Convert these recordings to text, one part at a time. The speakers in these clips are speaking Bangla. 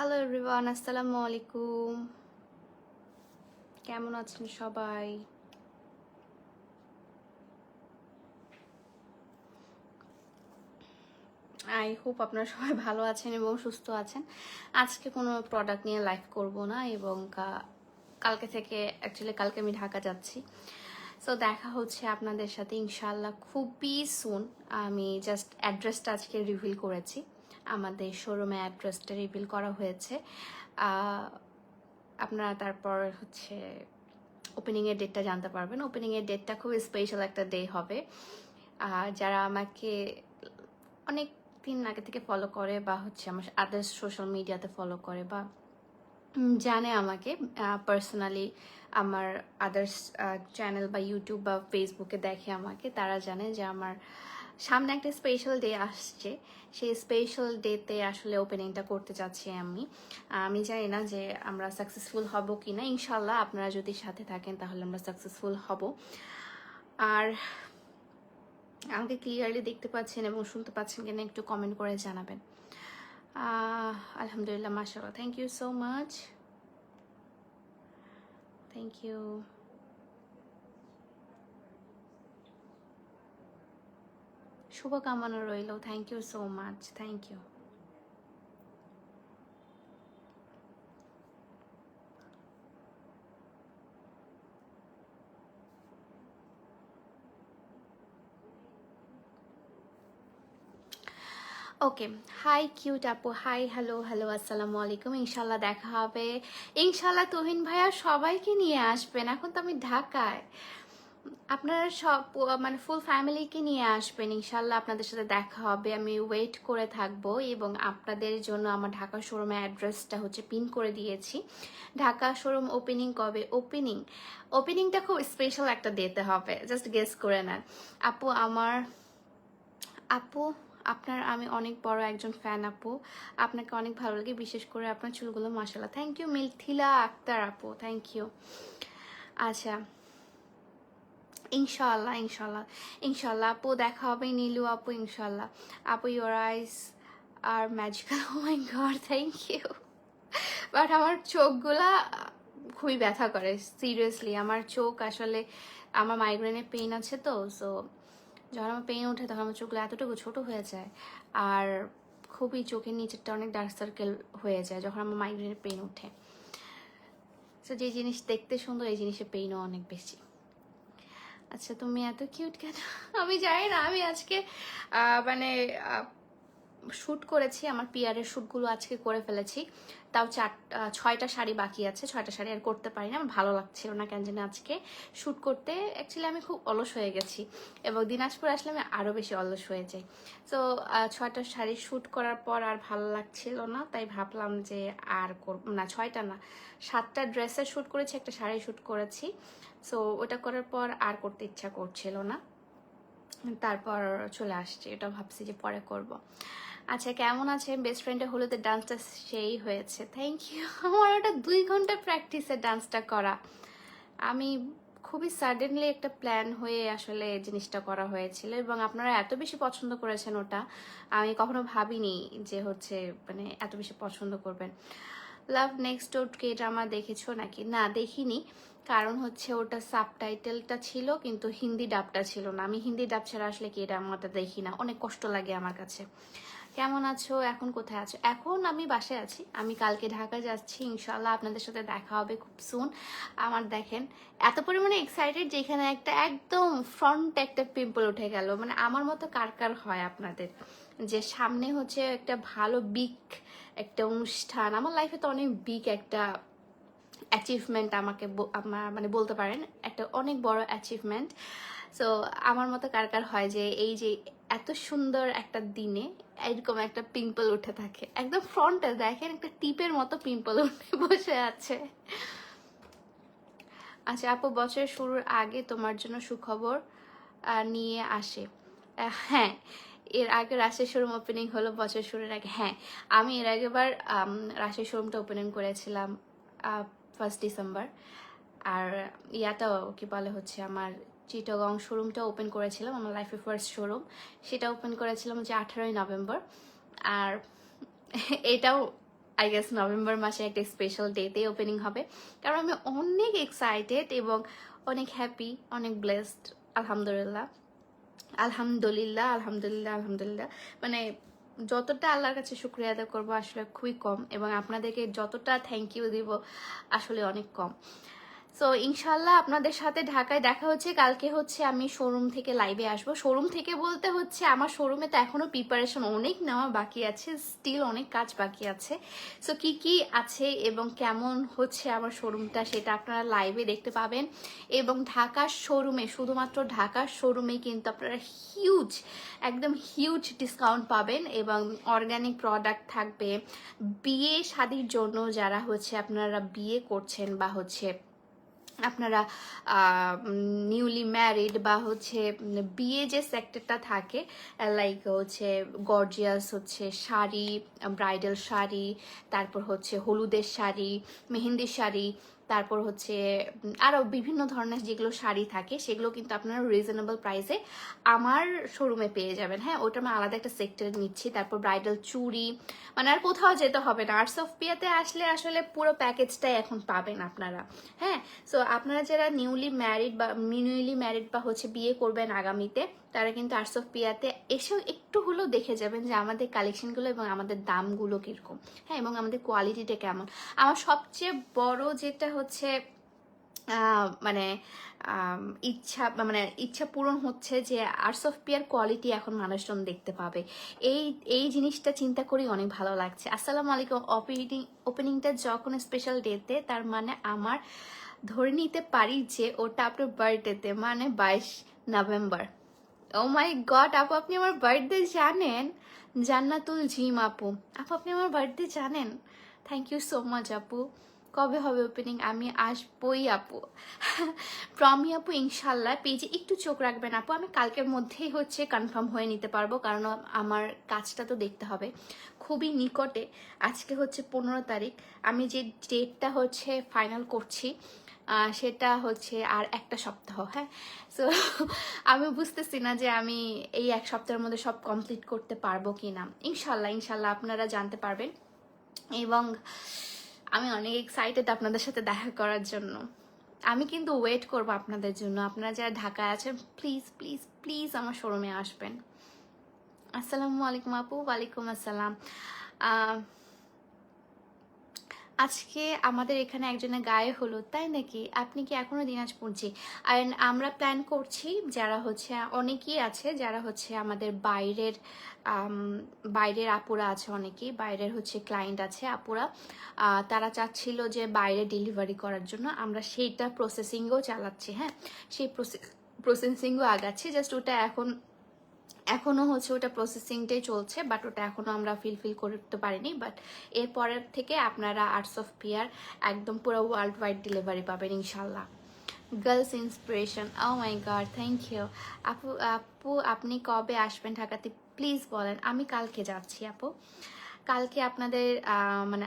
হ্যালো এভরিওয়ান আসসালামু আলাইকুম কেমন আছেন সবাই? আই হোপ আপনারা সবাই ভালো আছেন এবং সুস্থ আছেন। আজকে কোনো প্রোডাক্ট নিয়ে লাইভ করব না এবং কালকে থেকে অ্যাকচুয়ালি কালকে আমি ঢাকা যাচ্ছি। সো দেখা হচ্ছে আপনাদের সাথে ইনশাল্লাহ খুবই সুন আমি জাস্ট অ্যাড্রেসটা আজকে রিভিল করেছি। আমাদের শোরুমে অ্যাড্রেসটা রিভিল করা হয়েছে। আপনারা তারপর হচ্ছে ওপেনিংয়ের ডেটটা জানতে পারবেন। ওপেনিংয়ের ডেটটা খুব স্পেশাল একটা ডে হবে। যারা আমাকে অনেক দিন আগে থেকে ফলো করে বা হচ্ছে আমার আদার্স সোশ্যাল মিডিয়াতে ফলো করে বা জানে আমাকে পার্সোনালি আমার আদার্স চ্যানেল বা ইউটিউব বা ফেসবুকে দেখে আমাকে, তারা জানে যে আমার সামনে একটা স্পেশাল ডে আসছে। সেই স্পেশাল ডেতে আসলে ওপেনিংটা করতে চাচ্ছি আমি। আমি জানি না যে আমরা সাকসেসফুল হব কি না ইনশাল্লাহ আপনারা যদি সাথে থাকেন তাহলে আমরা সাকসেসফুল হব। আর আমাকে ক্লিয়ারলি দেখতে পাচ্ছেন এবং শুনতে পাচ্ছেন কিনা একটু কমেন্ট করে জানাবেন। আলহামদুলিল্লাহ, মাশাআল্লাহ। Thank you so much thank you শুভকামনা রইল। Thank you so much thank you okay hi cute আপু. হাই হ্যালো হ্যালো আসসালামু আলাইকুম। ইনশাল্লাহ দেখা হবে। ইনশাল্লাহ তুহিন ভাইয়া সবাইকে নিয়ে আসবেন। এখন তো আমি ঢাকায়। আপনারা সব মানে ফুল ফ্যামিলিকে নিয়ে আসবেন ইনশাল্লাহ আপনাদের সাথে দেখা হবে। আমি ওয়েট করে থাকব এবং আপনাদের জন্য আমার ঢাকা শোরুমের অ্যাড্রেসটা হচ্ছে পিন করে দিয়েছি। ঢাকা শোরুম ওপেনিং কবে? ওপেনিং ওপেনিংটা খুব স্পেশাল একটা দিতে হবে জাস্ট গেস করে নেন। আপু, আমার, আপু, আপনার, আমি অনেক বড় একজন ফ্যান আপু। আপনাকে অনেক ভালো লাগে, বিশেষ করে আপনার চুলগুলো মাসাল্লাহ থ্যাংক ইউ মিলথিলা আক্তার আপু থ্যাংক ইউ আচ্ছা ইনশাল্লাহ ইনশাল্লাহ ইনশাল্লাহ আপু, দেখা হবে নীলু আপু ইনশাল্লাহ আপু your eyes are magical my god thank you but আমার চোখগুলা খুবই ব্যথা করে সিরিয়াসলি আমার চোখ আসলে, আমার মাইগ্রেনের পেইন আছে তো সো যখন আমার পেইন ওঠে তখন আমার চোখগুলো এতটুকু ছোটো হয়ে যায়, আর খুবই চোখের নিচেরটা অনেক ডার্ক সার্কেল হয়ে যায় যখন আমার মাইগ্রেনের পেইন ওঠে। সো যে জিনিস দেখতে সুন্দর, এই জিনিসের পেইনও অনেক বেশি। আচ্ছা তুমি এত কিউট কেন? আমি জানি না, আমি আজকে মানে শ্যুট করেছি, আমার পিয়ারের শ্যুটগুলো আজকে করে ফেলেছি। তাও চার ছয়টা শাড়ি বাকি আছে, ছয়টা শাড়ি আর করতে পারি না আমার ভালো লাগছিল না কেন জানি আজকে শ্যুট করতে। অ্যাকচুয়ালি আমি খুব অলস হয়ে গেছি এবং দিনাজপুর আসলে আমি আরও বেশি অলস হয়ে যাই। তো ছয়টা শাড়ি শ্যুট করার পর আর ভালো লাগছিল না, তাই ভাবলাম যে আর করব, না, ছয়টা না, সাতটা ড্রেসের শ্যুট করেছি, একটা শাড়ি শ্যুট করেছি। সো ওটা করার পর আর করতে ইচ্ছা করছিল না। তারপর চলে আসছে, এটা ভাবছি যে পরে করব। আচ্ছা কেমন আছে? বেস্ট ফ্রেন্ডের হলুদের ডান্সটা সেই হয়েছে। থ্যাংক ইউ আমার ওটা দুই ঘণ্টা প্র্যাকটিসে ডান্সটা করা। আমি খুবই সাডেনলি একটা প্ল্যান হয়ে আসলে জিনিসটা করা হয়েছিল এবং আপনারা এত বেশি পছন্দ করেছেন ওটা, আমি কখনো ভাবিনি যে হচ্ছে মানে এত বেশি পছন্দ করবেন। লাভ নেক্সট ডোর কে ড্রামা দেখেছ নাকি? না, দেখিনি। কারণ হচ্ছে ওটা সাবটাইটেলটা ছিল, কিন্তু হিন্দি ডাবটা ছিল না। আমি হিন্দি ডাব ছাড়া আসলে কে ড্রামাটা দেখি না। অনেক কষ্ট লাগে আমার কাছে। কেমন আছো? এখন কোথায় আছো? এখন আমি বাসায় আছি। আমি কালকে ঢাকা যাচ্ছি। ইনশাল্লাহ আপনাদের সাথে দেখা হবে খুব সুন আমার দেখেন, এত পরিমাণে এক্সাইটেড যেখানে একটা একদম ফ্রন্ট একটা পিম্পল উঠে গেল। মানে আমার মতো কার কার হয় আপনাদের? যে সামনে হচ্ছে একটা ভালো বিগ একটা অনুষ্ঠান। আমার লাইফে তো অনেক বিগ একটা অ্যাচিভমেন্ট আমাকে আমার মানে বলতে পারেন, একটা অনেক বড় অ্যাচিভমেন্ট সো আমার মতো কার কার হয় যে, এই যে এত সুন্দর একটা দিনে এরকম একটা পিম্পল উঠে থাকে। একদম ফ্রন্টে দেখেন, একটা টিপের মতো পিম্পল উঠে বসে আছে। আচ্ছা আপু, বছরের শুরুর আগে তোমার জন্য সুখবর নিয়ে আসে। হ্যাঁ এর আগে রাশের শোরুম ওপেনিং হলো বছর শুরুর আগে। হ্যাঁ আমি এর আগেবার রাশের শোরুমটা ওপেনিং করেছিলাম। First December. আর ইয়াটাও কি বলে হচ্ছে আমার চিটাগং শোরুমটা ওপেন করেছিলাম, আমার লাইফের ফার্স্ট শোরুম সেটা ওপেন করেছিলাম হচ্ছে আঠারোই নভেম্বর। আর এটাও আই গেস নভেম্বর মাসে একটা স্পেশাল ডেতে ওপেনিং হবে। কারণ আমি অনেক এক্সাইটেড এবং অনেক হ্যাপি অনেক ব্লেসড আলহামদুলিল্লাহ। আলহামদুলিল্লাহ আলহামদুলিল্লাহ আলহামদুলিল্লাহ। মানে যতটা আল্লাহর কাছে শুক্রিয়া আদায় করব আসলে খুবই কম এবং আপনাদেরকে যতটা থ্যাংক ইউ দিব আসলে অনেক কম। সো ইনশাল্লাহ আপনাদের সাথে ঢাকায় দেখা হচ্ছে। কালকে হচ্ছে আমি শোরুম থেকে লাইভে আসব। শোরুম থেকে বলতে হচ্ছে আমার শোরুমে তো এখনও প্রিপারেশন অনেক নেওয়া বাকি আছে স্টিল অনেক কাজ বাকি আছে। সো কি কি আছে এবং কেমন হচ্ছে আমার শোরুমটা সেটা আপনারা লাইভে দেখতে পাবেন। এবং ঢাকার শোরুমে শুধুমাত্র ঢাকার শোরুমে কিন্তু আপনারা হিউজ একদম হিউজ ডিসকাউন্ট পাবেন এবং অর্গানিক প্রোডাক্ট থাকবে। বিয়ে শাদির জন্য যারা হচ্ছে আপনারা বিয়ে করছেন বা হচ্ছে আপনারা নিউলি ম্যারিড বা হচ্ছে, বিয়ে যে সেক্টরটা থাকে লাইক হচ্ছে গর্জিয়াস হচ্ছে শাড়ি ব্রাইডাল শাড়ি, তারপর হচ্ছে হলুদের শাড়ি, মেহেন্দির শাড়ি তারপর হচ্ছে উম, আরও বিভিন্ন ধরনের যেগুলো শাড়ি থাকে সেগুলো কিন্তু আপনারা রিজনেবল প্রাইসে আমার শোরুমে পেয়ে যাবেন। হ্যাঁ ওটা আমি আলাদা একটা সেক্টরে নিচ্ছি। তারপর ব্রাইডাল চুড়ি মানে আর কোথাও যেতে হবে না। আর্টস অফ পিয়াতে আসলে আসলে পুরো প্যাকেজটাই এখন পাবেন আপনারা। হ্যাঁ সো আপনারা যারা নিউলি ম্যারিড বা নিউলি ম্যারিড বা হচ্ছে বিয়ে করবেন আগামীতে তারা কিন্তু আর্টস অফ পিয়াতে এসেও একটু হলেও দেখে যাবেন যে আমাদের কালেকশনগুলো এবং আমাদের দামগুলো কীরকম। হ্যাঁ এবং আমাদের কোয়ালিটিটা কেমন। আমার সবচেয়ে বড় যেটা হচ্ছে মানে ইচ্ছা মানে ইচ্ছা পূরণ হচ্ছে যে আর্টস অফ পিয়ার কোয়ালিটি এখন মানুষজন দেখতে পাবে। এই এই জিনিসটা চিন্তা করি অনেক ভালো লাগছে। আসসালামু আলাইকুম। ওপেনিং ওপেনিংটা যখন স্পেশাল ডেতে তার মানে আমার ধরে নিতে পারি যে ওটা আপনার বার্থডেতে মানে বাইশ নভেম্বর। ও মাই গড আপু, আপনি আমার বার্থডে জানেন? জান্নাতুল জিম, আপু। আপু, আপনি আমার বার্থডে জানেন? থ্যাংক ইউ সো মাচ আপু। কবে হবে ওপেনিং আমি আসবই, আপু। প্রমি আপু, ইনশাল্লাহ। পেজে একটু চোখ রাখবেন, আপু। আমি কালকের মধ্যেই হচ্ছে কনফার্ম হয়ে নিতে পারব, কারণ আমার কাজটা তো দেখতে হবে। খুবই নিকটে, আজকে হচ্ছে পনেরো তারিখ। আমি যে ডেটটা হচ্ছে ফাইনাল করছি সেটা হচ্ছে আর একটা সপ্তাহ হ্যাঁ? সো আমি বুঝতেছি না যে আমি এই এক সপ্তাহের মধ্যে সব কমপ্লিট করতে পারব কি না ইনশাল্লাহ ইনশাল্লাহ আপনারা জানতে পারবেন। এবং আমি অনেক এক্সাইটেড আপনাদের সাথে দেখা করার জন্য। আমি কিন্তু ওয়েট করব আপনাদের জন্য। আপনারা যারা ঢাকায় আছেন প্লিজ প্লিজ প্লিজ আমার শোরুমে আসবেন। আসসালামু আলাইকুম আপু, ওয়ালাইকুম আসসালাম। আজকে আমাদের এখানে একজনের গায়ে হলো তাই নাকি? আপনি কি এখনও দিনাজপুর জি? আর আমরা প্ল্যান করছি যারা হচ্ছে, অনেকেই আছে যারা হচ্ছে আমাদের বাইরের বাইরের আপুরা আছে অনেকেই, বাইরের হচ্ছে ক্লায়েন্ট আছে আপুরা। তারা চাচ্ছিল যে বাইরে ডেলিভারি করার জন্য। আমরা সেইটা প্রসেসিংও চালাচ্ছি হ্যাঁ? সেই প্রসেস প্রসেসিংও আগাচ্ছি জাস্ট ওটা এখন এখনও হচ্ছে ওটা প্রসেসিংটাই চলছে বাট ওটা এখনও আমরা ফিলফিল করতে পারিনি বাট এরপরের থেকে আপনারা আর্টস অফ পিয়ার একদম পুরো ওয়ার্ল্ড ওয়াইড ডেলিভারি পাবেন ইনশাল্লাহ girls inspiration oh my god thank you আপু আপু, আপনি কবে আসবেন ঢাকাতে? প্লিজ বলেন, আমি কালকে যাচ্ছি আপু। কালকে আপনাদের মানে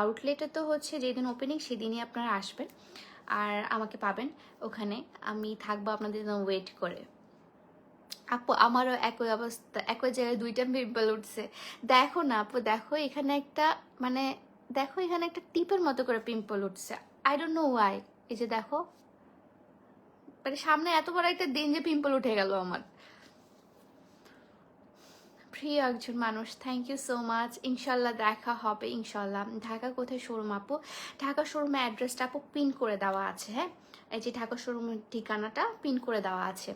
আউটলেটে তো হচ্ছে যেদিন ওপেনিং সেদিনই আপনারা আসবেন, আর আমাকে পাবেন ওখানে। আমি থাকব আপনাদের ওয়েট করে। আপু, আমারও একই অবস্থা, একই জায়গায় দুইটা পিম্পল উঠছে। দেখো না আপু, দেখো এখানে একটা মানে দেখো এখানে একটা টিপের মতো করে পিম্পল উঠছে। আই ডোন্ট নো ওয়াই এই যে দেখো মানে সামনে এত বড় একটা দিন যে পিম্পল উঠে গেল আমার। প্রিয় একজন মানুষ থ্যাংক ইউ সো মাচ ইনশাল্লাহ দেখা হবে, ইনশাল্লাহ। ঢাকা কোথায় শোরুম আপু? ঢাকা শোরুমের অ্যাড্রেসটা আপু পিন করে দেওয়া আছে হ্যাঁ? এই যে ঢাকা শোরুমের ঠিকানাটা পিন করে দেওয়া আছে।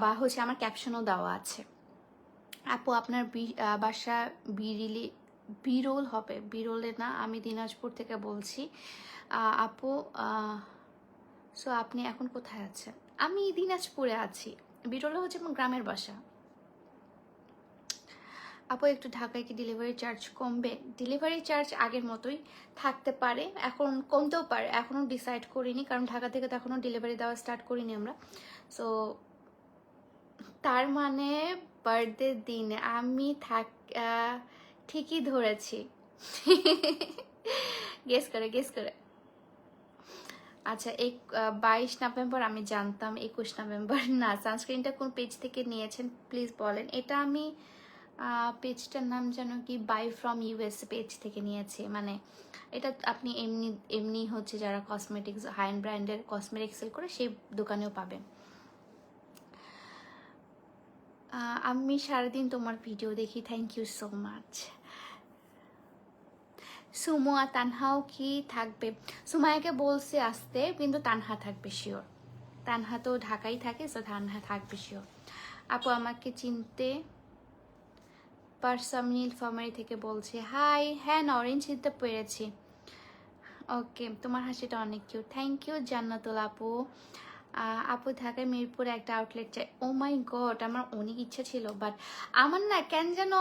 বা হচ্ছে আমার ক্যাপশনও দেওয়া আছে। আপু, আপনার বাসা বিরিলি, বিরল হবে। বিরলে না, আমি দিনাজপুর থেকে বলছি। আপু সো আপনি এখন কোথায় আছেন? আমি দিনাজপুরে আছি। বিরলে হচ্ছে আমার গ্রামের বাসা। আপু, একটু ঢাকায় কি ডেলিভারি চার্জ কমবে? ডেলিভারি চার্জ আগের মতোই থাকতে পারে, এখন কমতেও পারে, এখনও ডিসাইড করিনি, কারণ ঢাকা থেকে তো এখনও ডেলিভারি দেওয়া স্টার্ট করিনি আমরা। সো তার মানে বার্থডে দিন, আমি থাক ঠিকই ধরেছি। গেস করে গেস করে। আচ্ছা এক বাইশ নভেম্বর আমি জানতাম, একুশ নভেম্বর না সানস্ক্রিনটা কোন পেজ থেকে নিয়েছেন? প্লিজ বলেন। এটা আমি পেজটার নাম যেন কি বাই ফ্রম ইউএস পেজ থেকে নিয়েছে। মানে এটা আপনি এমনি এমনি হচ্ছে যারা কসমেটিক্স হাই ব্র্যান্ডের কসমেটিক সেল করে সেই দোকানেও পাবেন। আমি সারাদিন তোমার ভিডিও দেখি। Thank you so much Sumo আর তানহাও কি থাকবে? সুমায়াকে বলছে আসতে, কিন্তু তানহা থাকবে শিওর তানহা তো ঢাকাই থাকে সো তানহা থাকবে শিওর আপু, আমাকে চিনতে পারসাম নীলফামারি থেকে বলছে, হাই হ্যাঁ অরেঞ্জ চিনতে পেরেছি। ওকে, তোমার হাসিটা অনেক কিউট থ্যাংক ইউ জান্নাতুল আপু। আপু ঢাকায় মিরপুরে একটা আউটলেট চাই। ও মাই গড আমার অনেক ইচ্ছা ছিল বাট আমার না কেন যেন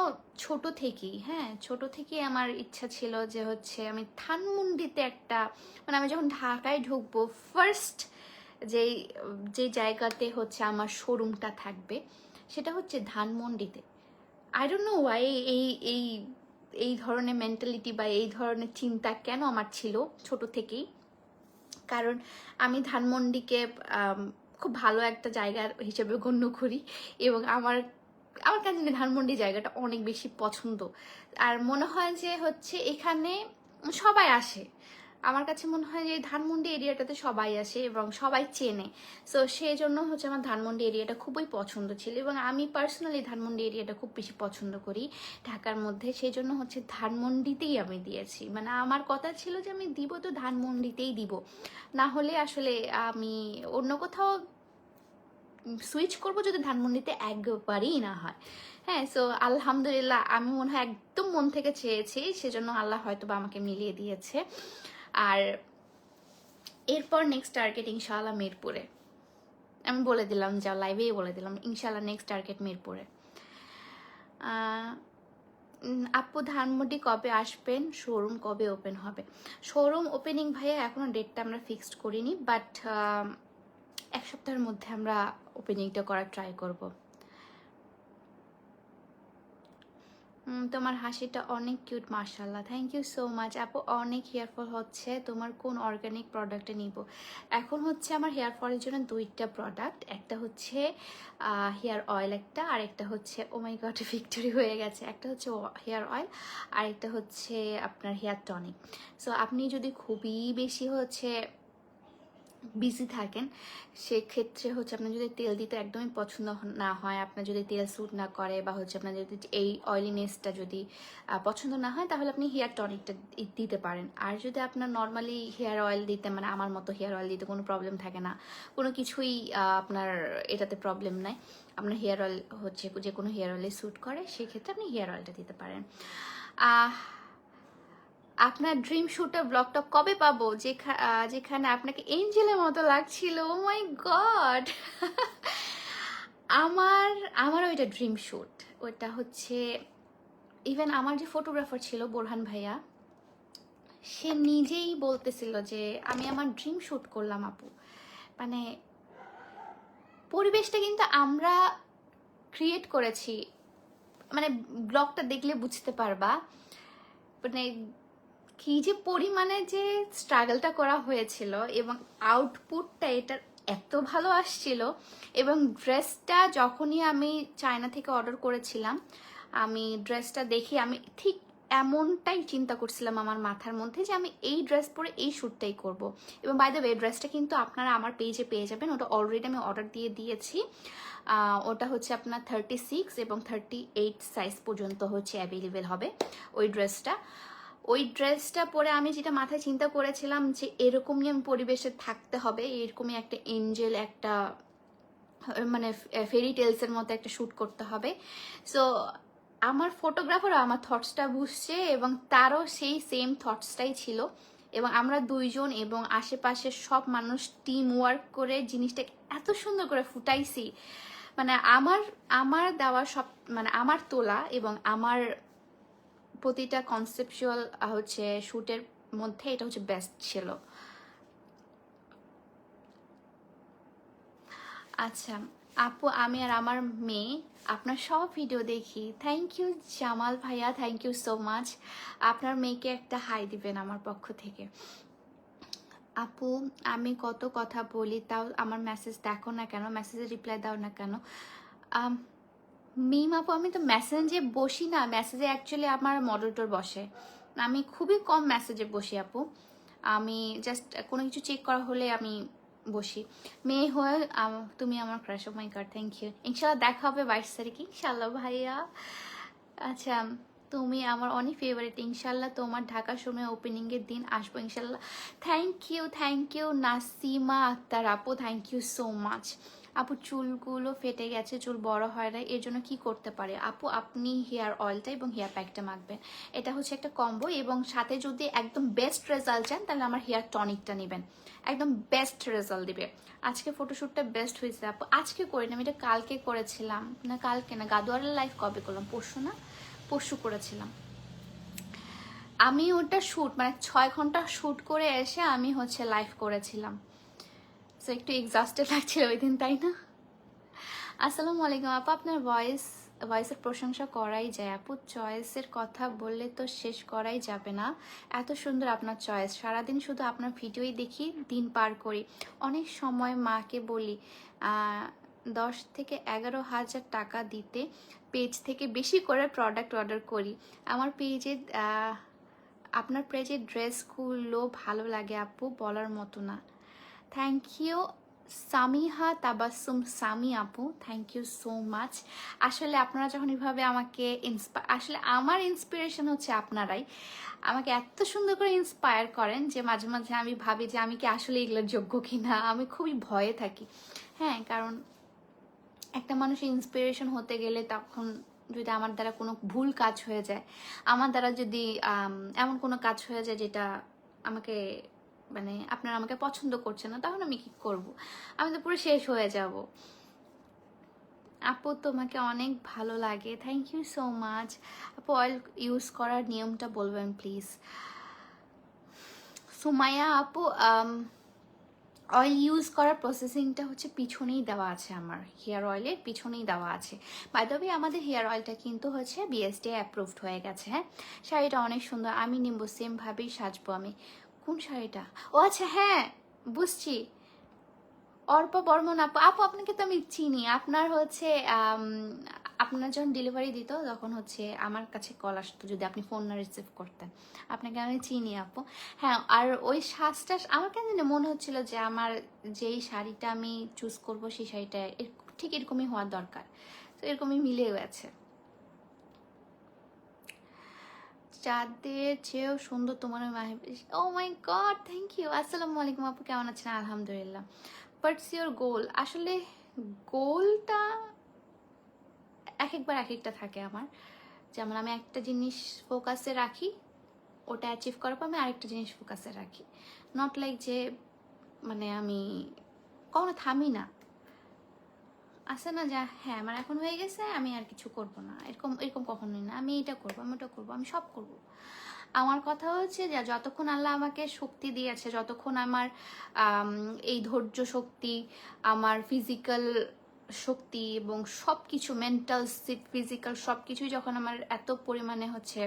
ছোট থেকেই হ্যাঁ ছোট থেকেই আমার ইচ্ছা ছিল যে হচ্ছে আমি ধানমন্ডিতে একটা মানে আমি যখন ঢাকায় ঢুকবো ফার্স্ট যেই যে জায়গাতে হচ্ছে আমার শোরুমটা থাকবে, সেটা হচ্ছে ধানমন্ডিতে। আই ডোন্ট নো ওয়াই এই এই এই ধরনের মেন্টালিটি বা এই ধরনের চিন্তা কেন আমার ছিল ছোট থেকেই। কারণ আমি ধানমন্ডিকে খুব ভালো একটা জায়গা হিসেবে গণ্য করি এবং আমার আমার কাছে ধানমন্ডি জায়গাটা অনেক বেশি পছন্দ। আর মনে হয় যে হচ্ছে এখানে সবাই আসে। আমার কাছে মনে হয় যে ধানমন্ডি এরিয়াটাতে সবাই আসে এবং সবাই চেনে। সো সেই জন্য হচ্ছে আমার ধানমন্ডি এরিয়াটা খুবই পছন্দ ছিল এবং আমি পার্সোনালি ধানমন্ডি এরিয়াটা খুব বেশি পছন্দ করি ঢাকার মধ্যে। সেই জন্য হচ্ছে ধানমন্ডিতেই আমি দিয়েছি। মানে আমার কথা ছিল যে আমি দিব তো ধানমন্ডিতেই দিব। না হলে আসলে আমি অন্য কোথাও সুইচ করব যদি ধানমন্ডিতে একবারই না হয়। হ্যাঁ সো আলহামদুলিল্লাহ আমি মনে হয় একদম মন থেকে চেয়েছি। সেজন্য আল্লাহ হয়তো বা আমাকে মিলিয়ে দিয়েছে। আর এরপর নেক্সট টার্গেট ইনশাআল্লাহ মিরপুরে। আমি বলে দিলাম, যা লাইভেই বলে দিলাম, ইনশাআল্লাহ নেক্সট টার্গেট মিরপুরে। আপু ধানমন্ডি কবে আসবেন? শোরুম কবে ওপেন হবে? শোরুম ওপেনিং ভাইয়া এখনও ডেটটা আমরা ফিক্সড করিনি বাট এক সপ্তাহের মধ্যে আমরা ওপেনিংটা করার ট্রাই করব। তোমার হাসিটা অনেক কিউট মার্শাল্লাহ থ্যাংক ইউ সো মাচ আপু, অনেক হেয়ার ফল হচ্ছে। তোমার কোন অর্গানিক প্রোডাক্টে নিব? এখন হচ্ছে আমার হেয়ার ফলের জন্য দুইটা প্রোডাক্ট একটা হচ্ছে হেয়ার অয়েল একটা, আর একটা হচ্ছে ও মাই গড ভিক্টোরি হয়ে গেছে। একটা হচ্ছে হেয়ার অয়েল আর একটা হচ্ছে আপনার হেয়ার টনিক সো আপনি যদি খুবই বেশি হচ্ছে বিজি থাকেন, সেক্ষেত্রে হচ্ছে আপনার যদি তেল দিতে একদমই পছন্দ না হয়, আপনার যদি তেল স্যুট না করে বা হচ্ছে আপনার যদি এই অয়েলিনেসটা যদি পছন্দ না হয়, তাহলে আপনি হেয়ার টনিকটা দিতে পারেন। আর যদি আপনার নর্মালি হেয়ার অয়েল দিতে মানে আমার মতো হেয়ার অয়েল দিতে কোনো প্রবলেম থাকে না, কোনো কিছুই আপনার এটাতে প্রবলেম নাই। আপনার হেয়ার অয়েল হচ্ছে যে কোনো হেয়ার অয়েলে স্যুট করে, সেক্ষেত্রে আপনি হেয়ার অয়েলটা দিতে পারেন। আপনার ড্রিম শুটার ব্লগটা কবে পাবো? যেখা- যেখানে আপনাকে এঞ্জেলের মতো লাগছিল। মাই গড আমার আমার ওইটা ড্রিম শুট ওইটা হচ্ছে ইভেন আমার যে ফটোগ্রাফার ছিল, বোরহান ভাইয়া, সে নিজেই বলতেছিল যে, আমি আমার ড্রিম শুট করলাম আপু। মানে পরিবেশটা কিন্তু আমরা ক্রিয়েট করেছি। মানে ব্লগটা দেখলে বুঝতে পারবা। মানে কি যে পরিমাণে যে স্ট্রাগলটা করা হয়েছিল এবং আউটপুটটা এটার এত ভালো আসছিল এবং ড্রেসটা যখনই আমি চায়না থেকে অর্ডার করেছিলাম, আমি ড্রেসটা দেখে আমি ঠিক এমনটাই চিন্তা করছিলাম আমার মাথার মধ্যে যে আমি এই ড্রেস পরে এই শ্যুটটাই করব। এবং বাই দ্য ওয়ে ড্রেসটা কিন্তু আপনারা আমার পেজে পেয়ে যাবেন, ওটা অলরেডি আমি অর্ডার দিয়ে দিয়েছি। ওটা হচ্ছে আপনার থার্টি সিক্স এবং থার্টি এইট সাইজ পর্যন্ত হচ্ছে অ্যাভেলেবেল হবে ওই ড্রেসটা ওই ড্রেসটা পরে আমি যেটা মাথায় চিন্তা করেছিলাম যে এরকমই আমি পরিবেশে থাকতে হবে, এরকমই একটা এঞ্জেল একটা মানে ফেরি টেলসের মতো একটা শ্যুট করতে হবে। সো আমার ফটোগ্রাফারও আমার থটসটা বুঝছে এবং তারও সেই সেম থটসটাই ছিল। এবং আমরা দুইজন এবং আশেপাশের সব মানুষ টিম ওয়ার্ক করে জিনিসটাকে এত সুন্দর করে ফুটাইছি। মানে আমার আমার দেওয়া সব মানে আমার তোলা এবং আমার প্রতিটা কনসেপচুয়াল হচ্ছে শ্যুটের মধ্যে এটা হচ্ছে বেস্ট ছিল। আচ্ছা আপু, আমি আর আমার মেয়ে, আপনার সব ভিডিও দেখি। থ্যাংক ইউ জামাল ভাইয়া থ্যাংক ইউ সো মাচ আপনার মেয়েকে একটা হাই দিবেন আমার পক্ষ থেকে। আপু, আমি কত কথা বলি, তাও আমার মেসেজ দেখো না কেন মেসেজে রিপ্লাই দাও না কেন। মিম আপু, আমি তো মেসেঞ্জে বসি না। মেসেজে অ্যাকচুয়ালি আমার মডারেটর বসে। আমি খুবই কম মেসেজে বসি আপু। আমি জাস্ট কোনো কিছু চেক করা হলে আমি বসি। মেয়ে হয়ে তুমি আমার crush of my thank you ইনশাল্লাহ দেখা হবে বাইশ তারিখে ইনশাল্লাহ ভাইয়া। আচ্ছা তুমি আমার অনেক ফেভারিট ইনশাল্লাহ তোমার ঢাকা সময় ওপেনিংয়ের দিন আসব ইনশাল্লাহ thank you thank you Nasima Akter আপু থ্যাংক ইউ সো মাচ আপু চুলগুলো ফেটে গেছে, চুল বড় হয় না এর জন্য কি করতে পারে? আপু, আপনি হেয়ার অয়েলটা এবং হেয়ার প্যাকটা মাখবেন। এটা হচ্ছে একটা কম্বো এবং সাথে যদি একদম বেস্ট রেজাল্ট চান, তাহলে আমার হেয়ার টনিকটা নেবেন। একদম বেস্ট রেজাল্ট দিবে। আজকে ফটোশ্যুটটা বেস্ট হয়েছে আপু। আজকে করিনি, আমি এটা কালকে করেছিলাম। না, কালকে না গাদোয়ারের লাইফ কবে করলাম? পরশু না? পরশু করেছিলাম। আমি ওটা শ্যুট মানে ছয় ঘণ্টা শ্যুট করে এসে আমি হচ্ছে লাইভ করেছিলাম। সো একটু এক্সাস্টেড লাগছিল ওই দিন তাই না? আসসালামু আলাইকুম আপু, আপনার ভয়েস ভয়েসের প্রশংসা করাই যায় আপু। চয়েসের কথা বললে তো শেষ করাই যাবে না। এত সুন্দর আপনার চয়েস সারাদিন শুধু আপনার ভিডিওই দেখি, দিন পার করি। অনেক সময় মাকে বলি দশ থেকে এগারো হাজার টাকা দিতে পেজ থেকে বেশি করে প্রোডাক্ট অর্ডার করি। আমার পেজে আপনার পেজে ড্রেসগুলো ভালো লাগে আপু, বলার মতো না। থ্যাংক ইউ সামিহা তাবাসুম সামি আপু থ্যাংক ইউ সো মাচ আসলে আপনারা যখন এভাবে আমাকে ইন্সপা আসলে আমার ইন্সপিরেশন হচ্ছে আপনারাই। আমাকে এত সুন্দর করে ইন্সপায়ার করেন যে মাঝে মাঝে আমি ভাবি যে আমি কি আসলে এগুলোর যোগ্য কিনা। আমি খুবই ভয়ে থাকি। হ্যাঁ কারণ একটা মানুষের ইন্সপিরেশন হতে গেলে তখন যদি আমার দ্বারা কোনো ভুল কাজ হয়ে যায়, আমার দ্বারা যদি এমন কোনো কাজ হয়ে যায় যেটা আমাকে মানে আপনারা আমাকে পছন্দ করছেন না, তখন আমি কি করব? আমি তো পুরো শেষ হয়ে যাব। আপু, তোমাকে অনেক ভালো লাগে। থ্যাংক ইউ সো মাচ আপু অয়েল ইউজ করার নিয়মটা বলবেন প্লিজ সুমাইয়া, আপু অয়েল ইউজ করার প্রসেসিংটা হচ্ছে পিছনেই দেওয়া আছে আমার। হেয়ার অয়েলের পিছনেই দেওয়া আছে। বাই দ্য আমাদের হেয়ার অয়েলটা কিন্তু হচ্ছে বিএসডি অ্যাপ্রুভড হয়ে গেছে হ্যাঁ? শাড়িটা অনেক সুন্দর, আমি নিব সেমভাবেই সাজবো আমি। কোন শাড়িটা? ও আচ্ছা হ্যাঁ বুঝছি। অর্পা বর্মন আপু আপু আপনাকে তো আমি চিনি। আপনার হচ্ছে আপনার যখন ডেলিভারি দিত, তখন হচ্ছে আমার কাছে কল আসতো যদি আপনি ফোন না রিসিভ করতেন। আপনাকে আমি চিনি আপু। হ্যাঁ আর ওই সাজটা, আমার কেন জানি মনে হচ্ছিল যে আমার যেই শাড়িটা আমি চুজ করব, সেই শাড়িটা ঠিক এরকমই হওয়ার দরকার। তো এরকমই মিলেও গেছে। চাঁদের চেয়েও সুন্দর তোমার ওই মাহে oh my god thank you আসসালামু আলাইকুম আপু, কেমন আছেন? আলহামদুলিল্লাহ। বাটস ইউর গোল আসলে গোলটা এক একবার এক একটা থাকে আমার। যেমন আমি একটা জিনিস ফোকাসে রাখি, ওটা অ্যাচিভ করার পর আমি আরেকটা জিনিস ফোকাসে রাখি। নট লাইক যে মানে আমি কখনো থামি না। আছে না যা হ্যাঁ আমার এখন হয়ে গেছে, আমি আর কিছু করব না। এরকম এরকম কখনোই না। আমি এটা করব, আমি ওটা করব, আমি সব করব। আমার কথা হচ্ছে যে, যতক্ষণ আল্লাহ আমাকে শক্তি দিয়েছে, যতক্ষণ আমার এই ধৈর্য শক্তি, আমার ফিজিক্যাল শক্তি এবং সব কিছু মেন্টাল ফিজিক্যাল সব কিছুই যখন আমার এত পরিমাণে হচ্ছে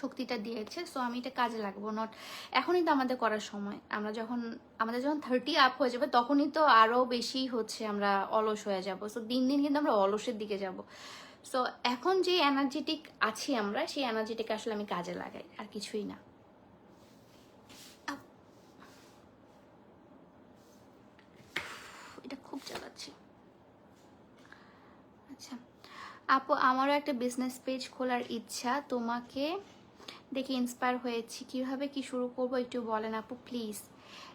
শক্তিটা দিয়েছে সো আমি এটা কাজে লাগবো নট এখনই তো আমাদের করার সময়। আমরা যখন, আমাদের যখন থার্টি আপ হয়ে যাবে, তখনই তো আরও বেশি হচ্ছে আমরা অলস হয়ে যাব। সো দিন দিন কিন্তু আমরা অলসের দিকে যাব। সো এখন যে এনার্জেটিক আছি আমরা, সেই এনার্জেটিক আসলে আমি কাজে লাগাই, আর কিছুই না। এটা খুব চালাচ্ছি। আচ্ছা আপু, আমারও একটা বিজনেস পেজ খোলার ইচ্ছা। তোমাকে দেখে ইন্সপায়ার হয়েছি। কীভাবে কি শুরু করব একটু বলেন আপু প্লিজ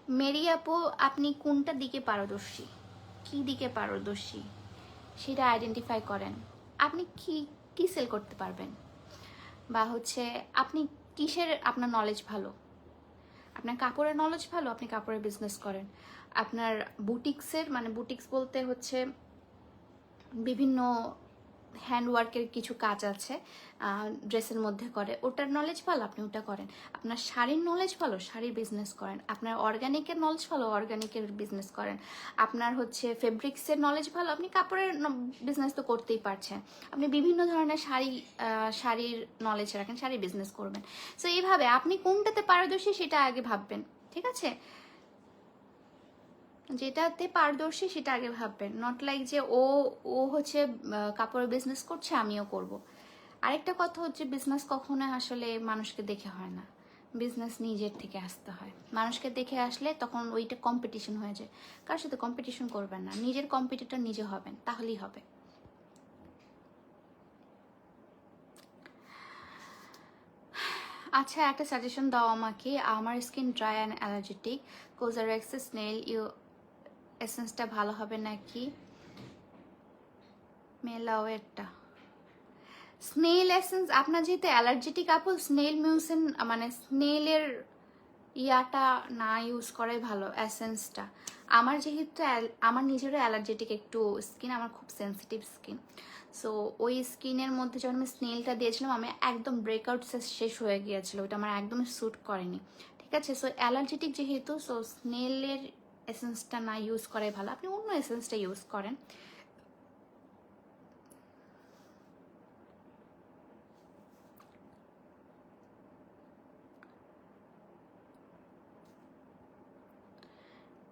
মেরি আপু, আপনি কোনটা দিকে পারদর্শী? কি দিকে পারদর্শী? সেটা আইডেন্টিফাই করেন। আপনি কি কি সেল করতে পারবেন? বা হচ্ছে আপনি কিসের আপনার নলেজ ভালো? আপনার কাপড়ের নলেজ ভালো, আপনি কাপড়ের বিজনেস করেন। আপনার বুটিক্সের মানে বুটিক্স বলতে হচ্ছে বিভিন্ন হ্যান্ডওয়ার্কের কিছু কাজ আছে ড্রেসের মধ্যে করে, ওটার নলেজ ভালো, আপনি ওটা করেন। আপনার শাড়ির নলেজ ভালো, শাড়ির বিজনেস করেন। আপনার অর্গানিকের নলেজ ভালো অর্গানিকের বিজনেস করেন। আপনার হচ্ছে ফেব্রিক্সের নলেজ ভালো, আপনি কাপড়ের বিজনেস তো করতেই পারছেন। আপনি বিভিন্ন ধরনের শাড়ি শাড়ির নলেজ রাখেন, শাড়ির বিজনেস করবেন। সো এইভাবে আপনি কোনটাতে পারদর্শী সেটা আগে ভাববেন, ঠিক আছে? যেটাতে পারদর্শী সেটা আগে ভাববেন। নট লাইক যে ও ও হচ্ছে কাপড়ের বিজনেস করছে, আমিও করব। আরেকটা কথা হচ্ছে বিজনেস কখনো আসলে মানুষকে দেখে হয় না। বিজনেস নিজের থেকে আসতে হয়। মানুষকে দেখে আসলে তখন ওইটা কম্পিটিশন হয়ে যায়। কার সাথে কম্পিটিশন করবেন না। নিজের কম্পিটিটর নিজে হবেন, তাহলেই হবে। আচ্ছা একটা সাজেশন দাও আমাকে। আমার skin dry and allergetic COSRX snail you এসেন্সটা ভালো হবে নাকি? মেলাও একটা। স্নেল এসেন্স, আপনার যেহেতু অ্যালার্জেটিক আপল স্নেল মিউসেন মানে স্নেলের ইয়াটা না ইউজ করাই ভালো এসেন্সটা। আমার যেহেতু আমার নিজেরও অ্যালার্জেটিক একটু স্কিন আমার খুব সেন্সিটিভ স্কিন সো ওই স্কিনের মধ্যে যখন আমি স্নেলটা দিয়েছিলাম, আমি একদম ব্রেকআউট শেষ হয়ে গিয়েছিল। ওটা আমার একদম স্যুট করেনি। ঠিক আছে? সো অ্যালার্জেটিক যেহেতু সো স্নেলের এসেন্সটা না ইউজ করাই ভালো। আপনি অন্য এসেন্সটা ইউজ করেন।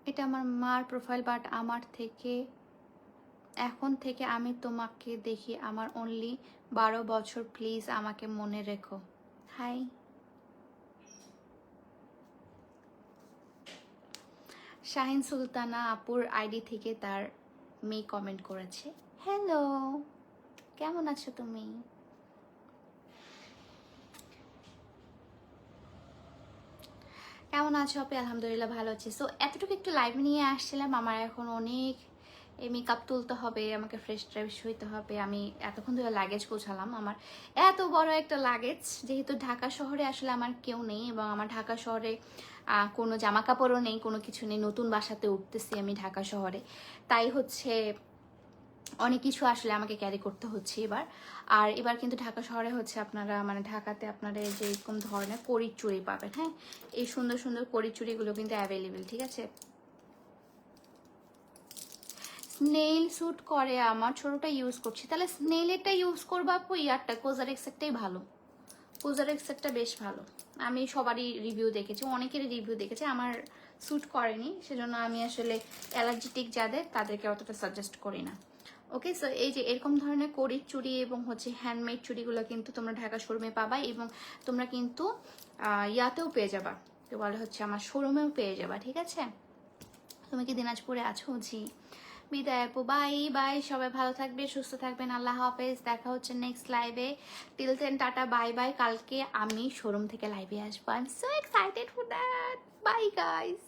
এটা আমার মার প্রোফাইল বাট আমার থেকে, এখন থেকে আমি তোমাকে দেখি, আমার অনলি বারো বছর প্লিজ আমাকে মনে রেখো। হাই শাহিন সুলতানা আপুর আইডি থেকে তার মেয়ে কমেন্ট করেছে। হ্যালো কেমন আছো তুমি? কেমন আছো আপনি আলহামদুলিল্লাহ ভালো আছি। সো এতটুকু একটু লাইভ নিয়ে আসছিলাম। আমার এখন অনেক মেকআপ তুলতে হবে, আমাকে ফ্রেশ ট্রেশ হইতে হবে। আমি এতক্ষণ ধরে লাগেজ গোছালাম, আমার এত বড় একটা লাগেজ যেহেতু ঢাকা শহরে আসলে আমার কেউ নেই এবং আমার ঢাকা শহরে কোনো জামা কাপড়ও নেই, কোনো কিছু নেই, নতুন বাসাতে উঠতেছি আমি ঢাকা শহরে। তাই হচ্ছে অনেক কিছু আসলে আমাকে ক্যারি করতে হচ্ছে এবার। আর এবার কিন্তু ঢাকা শহরে হচ্ছে আপনারা মানে ঢাকাতে আপনারা এই যে এরকম ধরনের কড়ির চুড়ি পাবেন হ্যাঁ? এই সুন্দর সুন্দর কড়ির চুড়িগুলো কিন্তু অ্যাভেলেবেল ঠিক আছে? স্নেল স্যুট করে আমার, ছোটটা ইউজ করছি। তাহলে স্নেলেরটা ইউজ করব আপু, ইয়ারটা কোজার এক্সেটটাই ভালো। কোজার এক্সেটটা বেশ ভালো। আমি সবারই রিভিউ দেখেছি, অনেকেরই রিভিউ দেখেছি, আমার স্যুট করেনি, সেজন্য আমি আসলে অ্যালার্জেটিক যাদের, তাদেরকে অতটা সাজেস্ট করি না। ওকে সো এই যে এরকম ধরনের কড়ির চুড়ি এবং হচ্ছে হ্যান্ডমেড চুড়িগুলো কিন্তু তোমরা ঢাকা শোরুমে পাবা এবং তোমরা কিন্তু ইয়াতেও পেয়ে যাবা। তো বলে হচ্ছে, আমার শোরুমেও পেয়ে যাবা, ঠিক আছে? তুমি কি দিনাজপুরে আছো? জি। বিদায়, আপু। Bye bye. সবাই ভালো থাকবে, সুস্থ থাকবেন। আল্লাহ হাফেজ। দেখা হচ্ছে নেক্সট লাইভে till then tata, bye bye. কালকে আমি শোরুম থেকে লাইভে আসব। I am so excited for that bye guys